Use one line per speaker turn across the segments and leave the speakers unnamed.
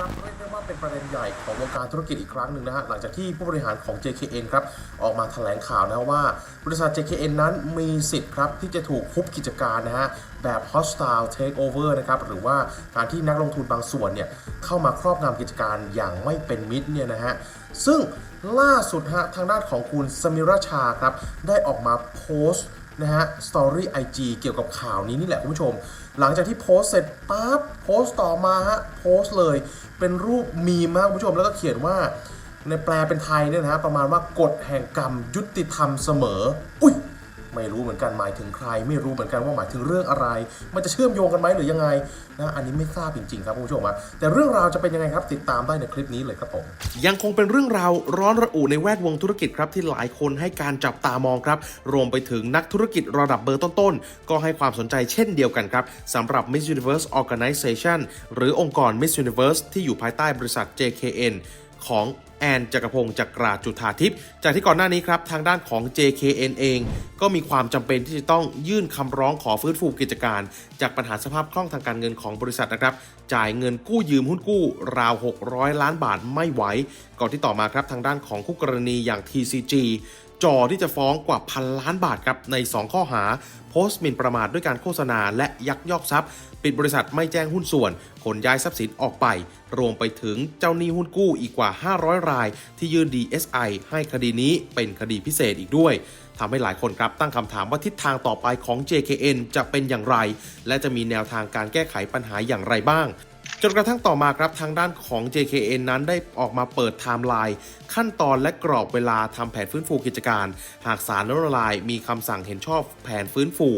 รับเลยว่าเป็น
ประเด็นใหญ่ของวงการธุรกิจอีกครั้งหนึ่งนะฮะหลังจากที่ผู้บริหารของ JKN ครับออกมาแถลงข่าวนะว่า บริษัท JKN นั้นมีสิทธิ์ครับที่จะถูกคุบกิจการนะฮะแบบ hostile takeover นะครับหรือว่าการที่นักลงทุนบางส่วนเนี่ยเข้ามาครอบงำกิจการอย่างไม่เป็นมิตรเนี่ยนะฮะซึ่งล่าสุดฮะทางด้านของคุณสมิราชาครับได้ออกมาโพสต์นะฮะสตอรี่ไอจเกี่ยวกับข่าวนี้นี่แหละคุณผู้ชม หลังจากที่โพสต์เสร็จปั๊บ โพสต์ต่อมาฮะโพสต์เลย เป็นรูปมีมากคุณผู้ชมแล้วก็เขียนว่าในแปลเป็นไทยเนี่ยนะฮะประมาณว่ากฎแห่งกรรมยุติธรรมเสมอ อุ้ย ไม่รู้เหมือนกันหมายถึงใคร ไม่รู้เหมือนกันว่าหมายถึงเรื่องอะไร มันจะเชื่อมโยงกันไหมหรือยังไงนะอันนี้ไม่ทราบจริงๆครับคุณผู้ชมอะแต่เรื่องราวจะเป็นยังไงครับติดตามได้ในคลิปนี้เลยครับผม
ยังคงเป็นเรื่องราวร้อนระอุในแวดวงธุรกิจครับที่หลายคนให้การจับตามองครับ รวมไปถึงนักธุรกิจระดับเบอร์ต้นๆ ก็ให้ความสนใจเช่นเดียวกันครับสำหรับ Miss Universe Organization หรือองค์กร Miss Universe ที่อยู่ภายใต้บริษัท JKN ของแอนจักรพงศ์จักราจุธาทิพย์จากที่ก่อนหน้านี้ครับทางด้านของ JKN เอง ก็มีความจำเป็นที่จะต้องยื่นคำร้องขอฟื้นฟูกิจการ จากปัญหาสภาพคล่องทางการเงินของบริษัทนะครับจ่ายเงินกู้ยืมหุ้นกู้ราว 600 ล้านบาทไม่ไหว ก่อนที่ต่อมาครับทางด้านของคู่กรณีอย่าง TCG จอที่จะฟ้องกว่าพันล้านบาทครับใน 2 ข้อหา โพสต์หมิ่นประมาทด้วยการโฆษณาและยักยอกทรัพย์ ปิดบริษัทไม่แจ้งหุ้นส่วน ขนย้ายทรัพย์สินออกไป รวมไปถึงเจ้าหนี้หุ้นกู้อีกกว่า 500 ราย ที่ยื่น DSI ให้คดีนี้เป็นคดีพิเศษอีกด้วยทำให้หลายคนครับตั้งคำถามว่าทิศทางต่อไปของ JKN จะเป็นอย่างไร และจะมีแนวทางการแก้ไขปัญหาอย่างไรบ้าง จนกระทั่งต่อมาครับทางด้านของ JKN นั้นได้ออกมาเปิดไทม์ไลน์ขั้นตอนและกรอบเวลาทำแผนฟื้นฟูกิจการ หากสารละลายมีคำสั่งเห็นชอบแผนฟื้นฟู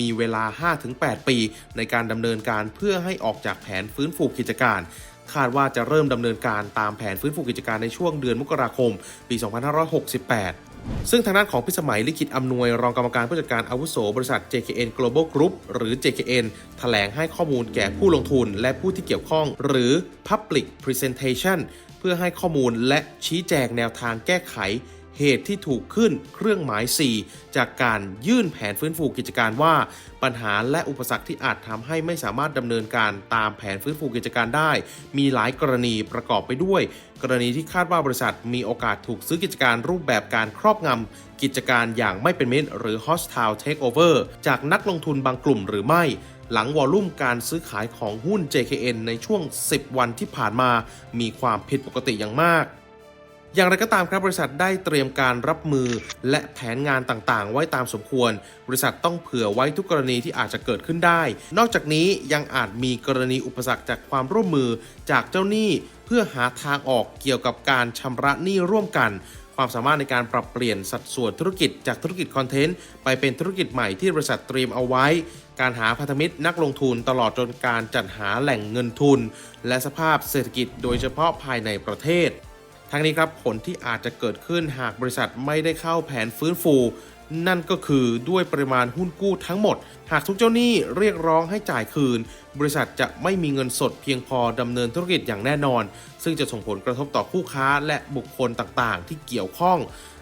มีเวลา 5-8 ปี ในการดำเนินการเพื่อให้ออกจากแผนฟื้นฟูกิจการคาดว่าจะเริ่มดำเนินการตามแผนฟื้นฟูกิจการในช่วงเดือนมกราคม ปี 2568 ซึ่งทางด้านของพิสมัยลิขิตอำนวยรองกรรมการผู้จัดการอาวุโส บริษัท JKN Global Group หรือ JKN แถลงให้ข้อมูลแก่ผู้ลงทุนและผู้ที่เกี่ยวข้องหรือ Public Presentation เพื่อให้ข้อมูลและชี้แจงแนวทางแก้ไข เหตุที่ถูกขึ้นเครื่องหมาย 4 จากการยื่นแผนฟื้นฟูกิจการว่า ปัญหาและอุปสรรคที่อาจทำให้ไม่สามารถดำเนินการตามแผนฟื้นฟูกิจการได้ มีหลายกรณีประกอบไปด้วย กรณีที่คาดว่าบริษัทมีโอกาสถูกซื้อกิจการรูปแบบการครอบงำกิจการอย่างไม่เป็นมิตรหรือ hostile takeover จากนักลงทุนบางกลุ่มหรือไม่ หลังวอลลุ่มการซื้อขายของหุ้น JKN ในช่วง 10 วันที่ผ่านมา มีความผิดปกติอย่างมาก อย่างไรก็ตามครับบริษัทได้เตรียมการรับมือและแผนงานต่างๆ ไว้ตามสมควร บริษัทต้องเผื่อไว้ทุกกรณีที่อาจจะเกิดขึ้นได้ นอกจากนี้ยังอาจมีกรณีอุปสรรคจากความร่วมมือจากเจ้าหนี้ เพื่อหาทางออกเกี่ยวกับการชำระหนี้ร่วมกันความสามารถในการปรับเปลี่ยนสัดส่วนธุรกิจจากธุรกิจคอนเทนต์ไปเป็นธุรกิจใหม่ที่บริษัทเตรียมเอาไว้ การหาพันธมิตรนักลงทุนตลอดจนการจัดหาแหล่งเงินทุน และสภาพเศรษฐกิจโดยเฉพาะภายในประเทศ ทั้งนี้ครับผลที่อาจจะเกิดขึ้นหากบริษัทไม่ได้เข้าแผนฟื้นฟู นั่นก็คือด้วยปริมาณหุ้นกู้ทั้งหมด หากทุกเจ้าหนี้เรียกร้องให้จ่ายคืน บริษัทจะไม่มีเงินสดเพียงพอดำเนินธุรกิจอย่างแน่นอน ซึ่งจะส่งผลกระทบต่อคู่ค้าและบุคคลต่างๆ ที่เกี่ยวข้อง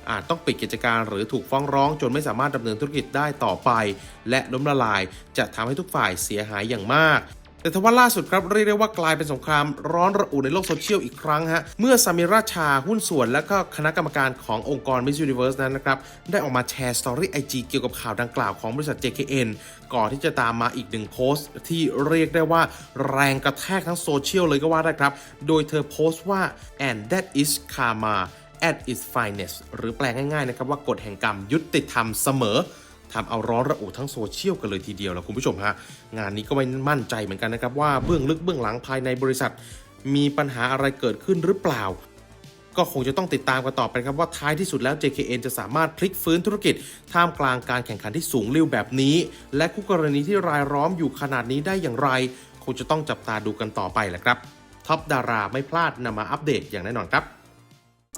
อาจต้องปิดกิจการหรือถูกฟ้องร้อง จนไม่สามารถดำเนินธุรกิจได้ต่อไป และล้มละลายจะทำให้ทุกฝ่ายเสียหายอย่างมาก แต่ทว่าล่าสุดครับเรียกได้ว่ากลายเป็นสงครามร้อนระอุในโลกโซเชียลอีกครั้งฮะเมื่อซามิราชาหุ้นส่วนและก็คณะกรรมการขององค์กร Miss Universe นั้นนะครับได้ออกมาแชร์สตอรี่ไอจีเกี่ยวกับข่าวดังกล่าวของบริษัท JKN ก่อนที่จะตามมาอีกหนึ่งโพสต์ที่เรียกได้ว่าแรงกระแทกทั้งโซเชียลเลยก็ว่าได้ครับ โดยเธอโพสต์ว่า and that is karma at its finest หรือแปลง่ายๆนะครับว่ากฎแห่งกรรมยุติธรรมเสมอ ทำเอาร้อนระอุทั้งโซเชียลกันเลยทีเดียวแล้วคุณผู้ชมฮะ งานนี้ก็ไม่มั่นใจเหมือนกันนะครับว่าเบื้องลึกเบื้องหลังภายในบริษัท มีปัญหาอะไรเกิดขึ้นหรือเปล่า ก็คงจะต้องติดตามกันต่อไปครับว่าท้ายที่สุดแล้ว JKN จะสามารถพลิกฟื้นธุรกิจ ท่ามกลางการแข่งขันที่สูงริ่วแบบนี้ และคู่กรณีที่รายล้อมอยู่ขนาดนี้ได้อย่างไร คงจะต้องจับตาดูกันต่อไปแหละครับท็อปดาราไม่พลาดนำมาอัปเดตอย่างแน่นอนครับ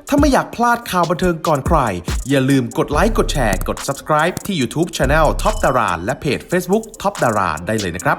ถ้าไม่อยากพลาดข่าวบันเทิงก่อนใคร อย่าลืมกดไลค์ กดแชร์ กด subscribe ที่ YouTube Channel Top Dara และเพจ Facebook Top Dara ได้เลยนะครับ